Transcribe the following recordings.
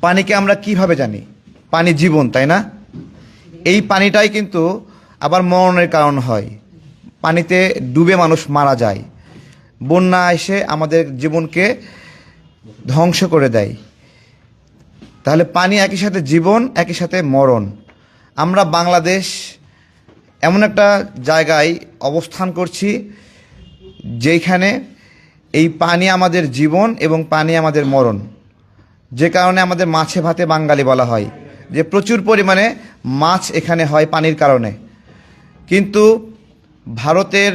পানিকে আমরা কীভাবে জানি? পানি জীবন, তাই না? এই পানিটাই কিন্তু আবার মরণের কারণ হয়। পানিতে ডুবে মানুষ মারা যায়। বন্যা এসে আমাদের জীবনকে ধ্বংস করে দেয়। তাহলে পানি একই সাথে জীবন, একই সাথে মরণ। আমরা বাংলাদেশ এমন একটা জায়গায় অবস্থান করছি যেখানে এই পানি আমাদের জীবন এবং পানি আমাদের মরণ। যে কারণে আমাদের মাছে ভাতে বাঙালি বলা হয়, যে প্রচুর পরিমাণে মাছ এখানে হয় পানির কারণে। কিন্তু ভারতের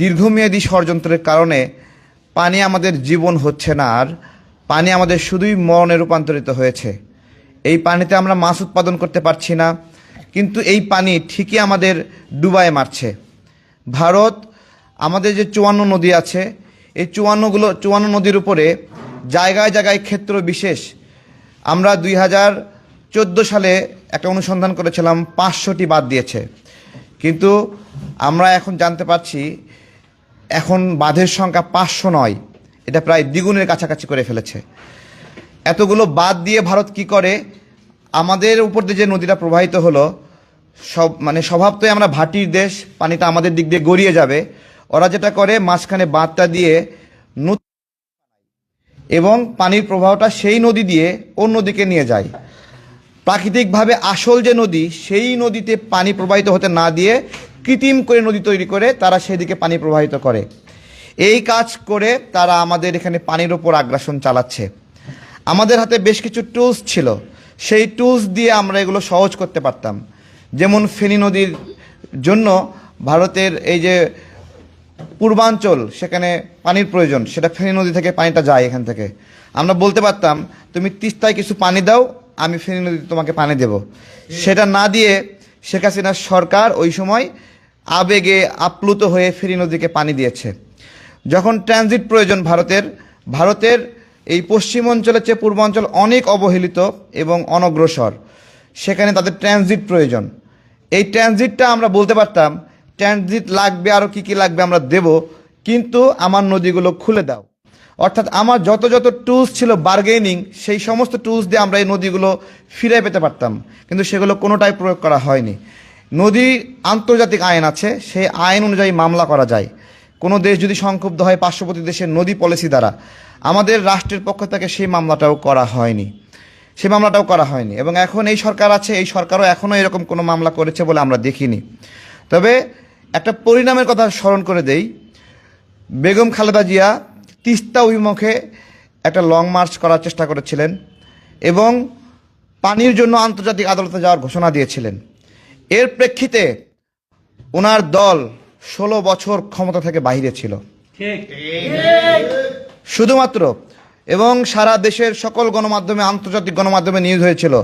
দীর্ঘমেয়াদী ষড়যন্ত্রের কারণে পানি আমাদের জীবন হচ্ছে না, আর পানি আমাদের শুধুই মরণে রূপান্তরিত হয়েছে। এই পানিতে আমরা মাছ উৎপাদন করতে পারছি না, কিন্তু এই পানি ঠিকই আমাদের ডুবায় মারছে। ভারত, আমাদের যে চুয়ান্ন নদী আছে, এই চুয়ান্নগুলো, চুয়ান্ন নদীর উপরে জায়গায় জায়গায় ক্ষেত্র বিশেষ। আমরা দুই হাজার চোদ্দ সালে একটা অনুসন্ধান করেছিলাম, পাঁচশোটি বাদ দিয়েছে। কিন্তু আমরা এখন জানতে পারছি, এখন বাঁধের সংখ্যা পাঁচশো নয়। এটা প্রায় দ্বিগুণের কাছাকাছি করে ফেলেছে। এতগুলো বাদ দিয়ে ভারত কি করে? আমাদের উপর দিয়ে যে নদীটা প্রবাহিত হলো, সব মানে স্বভাবতই আমরা ভাটির দেশ, পানিটা আমাদের দিক দিয়ে গড়িয়ে যাবে। ওরা যেটা করে, মাঝখানে বাঁধটা দিয়ে এবং পানির প্রবাহটা সেই নদী দিয়ে অন্য দিকে নিয়ে যায়। প্রাকৃতিকভাবে আসল যে নদী, সেই নদীতে পানি প্রবাহিত হতে না দিয়ে কৃত্রিম করে নদী তৈরি করে তারা সেদিকে পানি প্রবাহিত করে। এই কাজ করে তারা আমাদের এখানে পানির ওপর আগ্রাসন চালাচ্ছে। আমাদের হাতে বেশ কিছু টুলস ছিল। সেই টুলস দিয়ে আমরা এগুলো সহজ করতে পারতাম। যেমন ফেনী নদীর জন্য ভারতের এই যে পূর্বাঞ্চল, সেখানে পানির প্রয়োজন, সেটা ফেনী নদী থেকে পানিটা যায় এখান থেকে। আমরা বলতে পারতাম, তুমি তিস্তায় কিছু পানি দাও, আমি ফেনী নদীতে তোমাকে পানি দেব। সেটা না দিয়ে শেখ হাসিনার সরকার ওই সময় আবেগে আপ্লুত হয়ে ফেনী নদীকে পানি দিয়েছে। যখন ট্রানজিট প্রয়োজন ভারতের ভারতের এই পশ্চিম অঞ্চলের চেয়ে পূর্বাঞ্চল অনেক অবহেলিত এবং অনগ্রসর। সেখানে তাদের ট্রানজিট প্রয়োজন। এই ট্রানজিটটা আমরা বলতে পারতাম ট্রানজিট লাগবে আরও কী কী লাগবে আমরা দেব, কিন্তু আমার নদীগুলো খুলে দাও। অর্থাৎ আমার যত যত টুলস ছিল বার্গেনিং সেই সমস্ত টুলস দিয়ে আমরা এই নদীগুলো ফিরে পেতে পারতাম। কিন্তু সেগুলো কোনোটাই প্রয়োগ করা হয়নি। নদী আন্তর্জাতিক আইন আছে, সেই আইন অনুযায়ী মামলা করা যায়। কোনো দেশ যদি সংক্ষুব্ধ হয় পার্শ্ববর্তী দেশের নদী পলিসি দ্বারা, আমাদের রাষ্ট্রের পক্ষ থেকে সেই মামলাটাও করা হয়নি। সেই মামলাটাও করা হয়নি। এবং এখন এই সরকার আছে, এই সরকারও এখনও এরকম কোনো মামলা করেছে বলে আমরা দেখিনি। তবে একটা পরিণামের কথা স্মরণ করে দেই। বেগম খালেদা জিয়া তিস্তা অভিমুখে একটা লং মার্চ করার চেষ্টা করেছিলেন এবং পানির জন্য আন্তর্জাতিক আদালতে যাওয়ার ঘোষণা দিয়েছিলেন। এর প্রেক্ষিতে ওনার দল ষোলো বছর ক্ষমতা থেকে বাহিরে ছিল। শুধুমাত্র এবং সারা দেশের সকল গণমাধ্যমে আন্তর্জাতিক গণমাধ্যমে নিউজ হয়েছিল।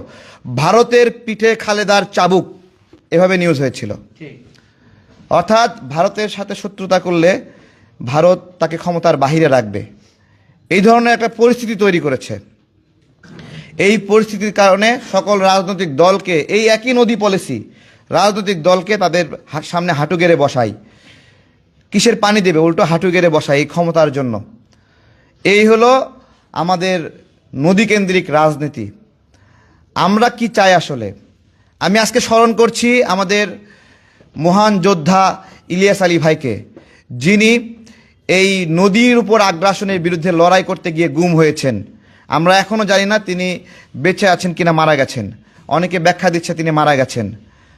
ভারতের পিঠে খালেদার চাবুক এভাবে নিউজ হয়েছিল। ঠিক। অর্থাৎ ভারতের সাথে শত্রুতা করলে ভারত তাকে ক্ষমতার বাহিরে রাখবে। এই ধরনের একটা পরিস্থিতি তৈরি করেছে। এই পরিস্থিতির কারণে সকল রাজনৈতিক দলকে, এই একই নদী পলিসি, রাজনৈতিক দলকে তাদের সামনে হাঁটু গেড়ে বসায়। কিসের পানি দেবে? উল্টো হাঁটু গেড়ে বসায় এই ক্ষমতার জন্য। এই হলো আমাদের নদীকেন্দ্রিক রাজনীতি। আমরা কি চাই আসলে? আমি আজকে স্মরণ করছি আমাদের মহান যোদ্ধা ইলিয়াস আলী ভাইকে, যিনি এই নদীর উপর আগ্রাসনের বিরুদ্ধে লড়াই করতে গিয়ে গুম হয়েছেন। আমরা এখনও জানি না তিনি বেঁচে আছেন কিনা মারা গেছেন। অনেকে ব্যাখ্যা দিচ্ছে তিনি মারা গেছেন।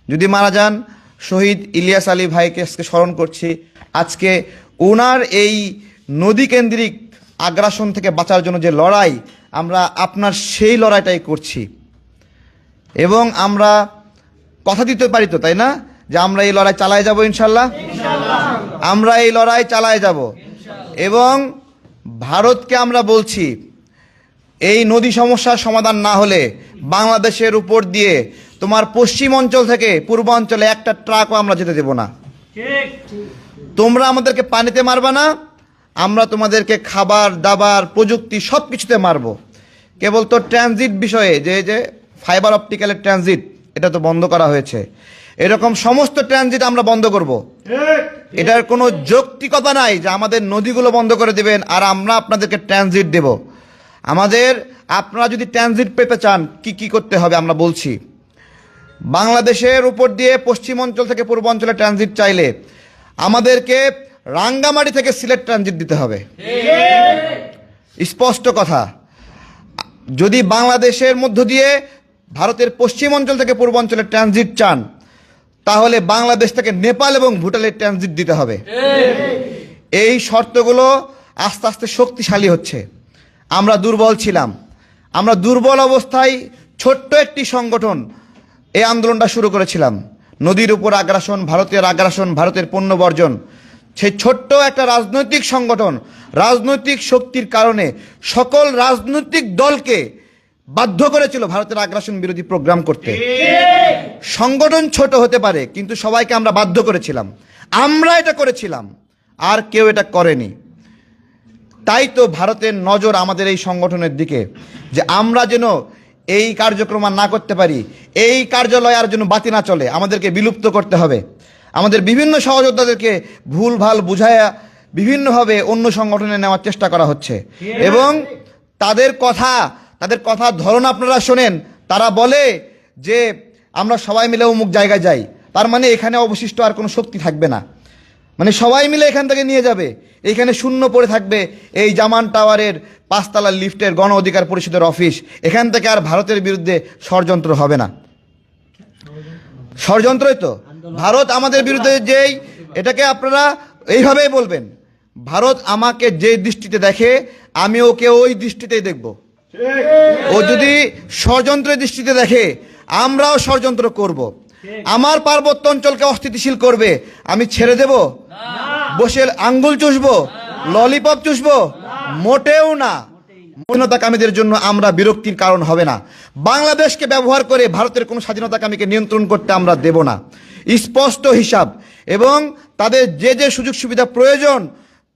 যদি মারা যান, শহীদ ইলিয়াস আলী ভাইকে আজকে স্মরণ করছি। আজকে ওনার এই নদীকেন্দ্রিক আগ্রাসন থেকে বাঁচার জন্য যে লড়াই, আমরা আপনার সেই লড়াইটাই করছি। এবং আমরা কথা দিতে পারি তো, তাই না? যে আমরা এই লড়াই চালায় যাব ইনশাল্লাহ? আমরা এই লড়াই চালায় যাব। এবং ভারতকে আমরা বলছি এই নদী সমস্যার সমাধান না হলে বাংলাদেশের উপর দিয়ে তোমার পশ্চিম অঞ্চল থেকে পূর্বাঞ্চলে একটা ট্রাকও আমরা যেতে দেব না। তোমরা আমাদেরকে পানিতে মারবা না আমরা তোমাদেরকে খাবার দাবার প্রযুক্তি সব কিছুতে মারবো। কেবল তো ট্রানজিট বিষয়ে যে যে ফাইবার অপটিক্যালের ট্রানজিট এটা তো বন্ধ করা হয়েছে। এরকম সমস্ত ট্রানজিট আমরা বন্ধ করব। এটার কোনো যৌক্তিকতা নাই যে আমাদের নদীগুলো বন্ধ করে দেবেন আর আমরা আপনাদেরকে ট্রানজিট দেব। আমাদের আপনারা যদি ট্রানজিট পেতে চান কি কি করতে হবে আমরা বলছি। বাংলাদেশের উপর দিয়ে পশ্চিম অঞ্চল থেকে পূর্বাঞ্চলে ট্রানজিট চাইলে আমাদেরকে রাঙ্গামাটি থেকে সিলেট ট্রানজিট দিতে হবে। স্পষ্ট কথা। যদি বাংলাদেশের মধ্য দিয়ে ভারতের পশ্চিম অঞ্চল থেকে পূর্বাঞ্চলে ট্রানজিট চান তাহলে বাংলাদেশ থেকে নেপাল এবং ভুটানের ট্রানজিট দিতে হবে। এই শর্তগুলো আস্তে আস্তে শক্তিশালী হচ্ছে। আমরা দুর্বল ছিলাম। আমরা দুর্বল অবস্থায় ছোট্ট একটি সংগঠন এই আন্দোলনটা শুরু করেছিলাম। নদীর উপর আগ্রাসন, ভারতের আগ্রাসন, ভারতের পণ্য বর্জন। সেই ছোট্ট একটা রাজনৈতিক সংগঠন, রাজনৈতিক শক্তির কারণে সকল রাজনৈতিক দলকে বাধ্য করেছিল ভারতের আগ্রাসন বিরোধী প্রোগ্রাম করতে। সংগঠন ছোট হতে পারে কিন্তু সবাইকে আমরা বাধ্য করেছিলাম। আমরা এটা করেছিলাম আর কেউ এটা করেনি। তাই তো ভারতের নজর আমাদের এই সংগঠনের দিকে যে আমরা যেন এই কার্যক্রম আর না করতে পারি এই কার্যালয় আর যেন বাতি না চলে আমাদেরকে বিলুপ্ত করতে হবে। আমাদের বিভিন্ন সহযোদ্ধাদেরকে ভুল ভালো বুঝায়া বিভিন্নভাবে অন্য সংগঠনে নেওয়ার চেষ্টা করা হচ্ছে। এবং তাদের কথা তাদের কথার ধরন আপনারা শোনেন। তারা বলে যে আমরা সবাই মিলে অমুক জায়গায় যাই। তার মানে এখানে অবশিষ্ট আর কোনো শক্তি থাকবে না। মানে সবাই মিলে এখান থেকে নিয়ে যাবে। এইখানে শূন্য পড়ে থাকবে এই জামান টাওয়ারের পাঁচতলার লিফটের গণ অধিকার পরিষদের অফিস। এখান থেকে আর ভারতের বিরুদ্ধে ষড়যন্ত্র হবে না। ষড়যন্ত্রই তো। ভারত আমাদের বিরুদ্ধে যেই, এটাকে আপনারা এইভাবেই বলবেন। ভারত আমাকে যে দৃষ্টিতে দেখে আমি ওকে ওই দৃষ্টিতেই দেখব। ও যদি ষড়যন্ত্রের দৃষ্টিতে দেখে আমরাও ষড়যন্ত্র করব। আমার পার্বত্য অঞ্চলকে অস্থিতিশীল করবে। আমি ছেড়ে দেব? বসে আঙ্গুল চুষবো? ললিপপ চুষবো? মোটেও না। স্বাধীনতাকামীদের জন্য আমরা বিরক্তির কারণ হবে না। বাংলাদেশকে ব্যবহার করে ভারতের কোনো স্বাধীনতাকামীকে নিয়ন্ত্রণ করতে আমরা দেব না। স্পষ্ট হিসাব। এবং তাদের যে যে সুযোগ সুবিধা প্রয়োজন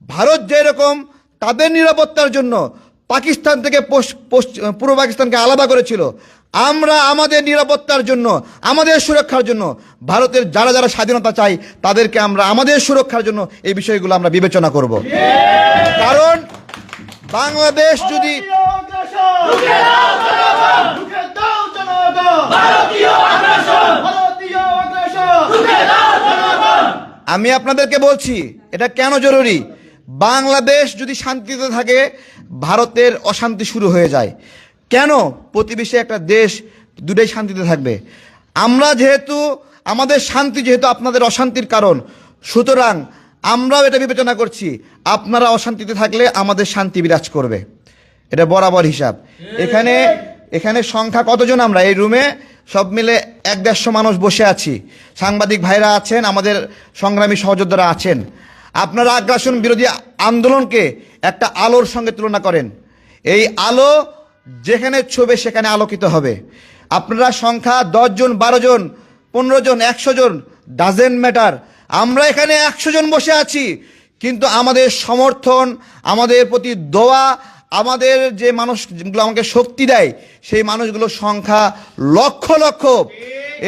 ভারত যেরকম তাদের নিরাপত্তার জন্য পাকিস্তান থেকে পূর্ব পাকিস্তানকে আলাদা করেছিল। আমরা আমাদের নিরাপত্তার জন্য, আমাদের সুরক্ষার জন্য, ভারতের যারা যারা স্বাধীনতা চাই তাদেরকে আমরা আমাদের সুরক্ষার জন্য এই বিষয়গুলো আমরা বিবেচনা করব। কারণ বাংলাদেশ যদি আমি আপনাদেরকে বলছি, এটা কেন জরুরি? বাংলাদেশ যদি শান্তিতে থাকে, ভারতের অশান্তি শুরু হয়ে যায়। কেন? প্রতিবেশী একটা দেশ দুটাই শান্তিতে থাকবে। আমরা যেহেতু, আমাদের শান্তি যেহেতু আপনাদের অশান্তির কারণ, সুতরাং আমরাও এটা বিবেচনা করছি, আপনারা অশান্তিতে থাকলে আমাদের শান্তি বিরাজ করবে। এটা বরাবর হিসাব। এখানে এখানে সংখ্যা কতজন আমরা? এই রুমে সব মিলে এক দেড়শো মানুষ বসে আছি। সাংবাদিক ভাইরা আছেন, আমাদের সংগ্রামী সহযোদ্ধারা আছেন। আপনারা আগ্রাসন বিরোধী আন্দোলনকে একটা আলোর সঙ্গে তুলনা করেন। এই আলো যেখানে ছবে সেখানে আলোকিত হবে। আপনারা সংখ্যা দশজন বারো জন, পনেরো জন, একশো জন ডাজেন্ট ম্যাটার আমরা এখানে একশো জন বসে আছি, কিন্তু আমাদের সমর্থন, আমাদের প্রতি দোয়া, আমাদের যে মানুষগুলো আমাকে শক্তি দেয়, সেই মানুষগুলোর সংখ্যা লক্ষ লক্ষ।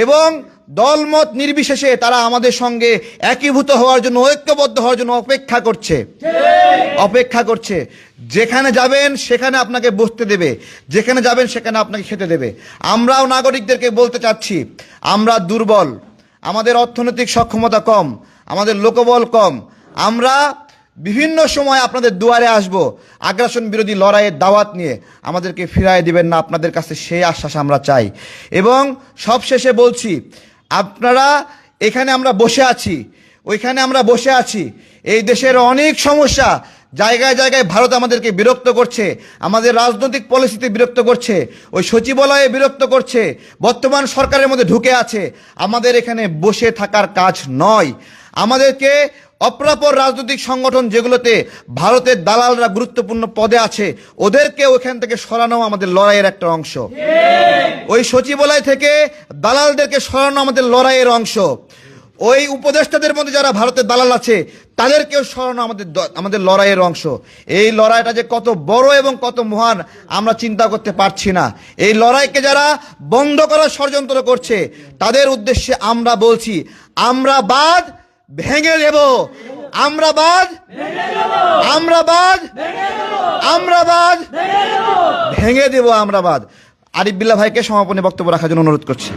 এবং দলমত নির্বিশেষে তারা আমাদের সঙ্গে একীভূত হওয়ার জন্য, ঐক্যবদ্ধ হওয়ার জন্য অপেক্ষা করছে। অপেক্ষা করছে। যেখানে যাবেন, সেখানে আপনাকে বসতে দেবে। যেখানে যাবেন, সেখানে আপনাকে খেতে দেবে। আমরাও নাগরিকদেরকে বলতে চাচ্ছি, আমরা দুর্বল, আমাদের অর্থনৈতিক সক্ষমতা কম, আমাদের লোকবল কম। আমরা বিভিন্ন সময় আপনাদের দুয়ারে আসব, আগ্রাসন বিরোধী লড়াইয়ের দাওয়াত নিয়ে। আমাদেরকে ফিরায় দিবেন না, আপনাদের কাছে সেই আশ্বাস আমরা চাই। এবং সবশেষে বলছি আপনারা এখানে আমরা বসে আছি, ওইখানে আমরা বসে আছি। এই দেশের অনেক সমস্যা জায়গায় জায়গায় ভারত আমাদেরকে বিরক্ত করছে, আমাদের রাজনৈতিক পলিসিতে বিরক্ত করছে, ওই সচিবালয়ে বিরক্ত করছে, বর্তমান সরকারের মধ্যে ঢুকে আছে। আমাদের এখানে বসে থাকার কাজ নয়। আমাদেরকে অপরাপর রাজনৈতিক সংগঠন যেগুলোতে ভারতের দালালরা গুরুত্বপূর্ণ পদে আছে ওদেরকে ওখান থেকে সরানো আমাদের লড়াইয়ের একটা অংশ। ওই সচিবালয় থেকে দালালদেরকে সরানো আমাদের লড়াইয়ের অংশ। ওই উপদেষ্টাদের মধ্যে যারা ভারতের দালাল আছে, তাদেরকেও সরানো আমাদের আমাদের লড়াইয়ের অংশ। এই লড়াইটা যে কত বড় এবং কত মহান, আমরা চিন্তা করতে পারছি না। এই লড়াইকে যারা বন্ধ করার ষড়যন্ত্র করছে, তাদের উদ্দেশ্যে আমরা বলছি, আমরা বাদ ভেঙে দেব। আমরা বাদ আমরা বাদ আমরা বাদ ভেঙে দেব আমরা বাদ আরিফ বিল্লা ভাইকে সমাপনী বক্তব্য রাখার জন্য অনুরোধ করছি।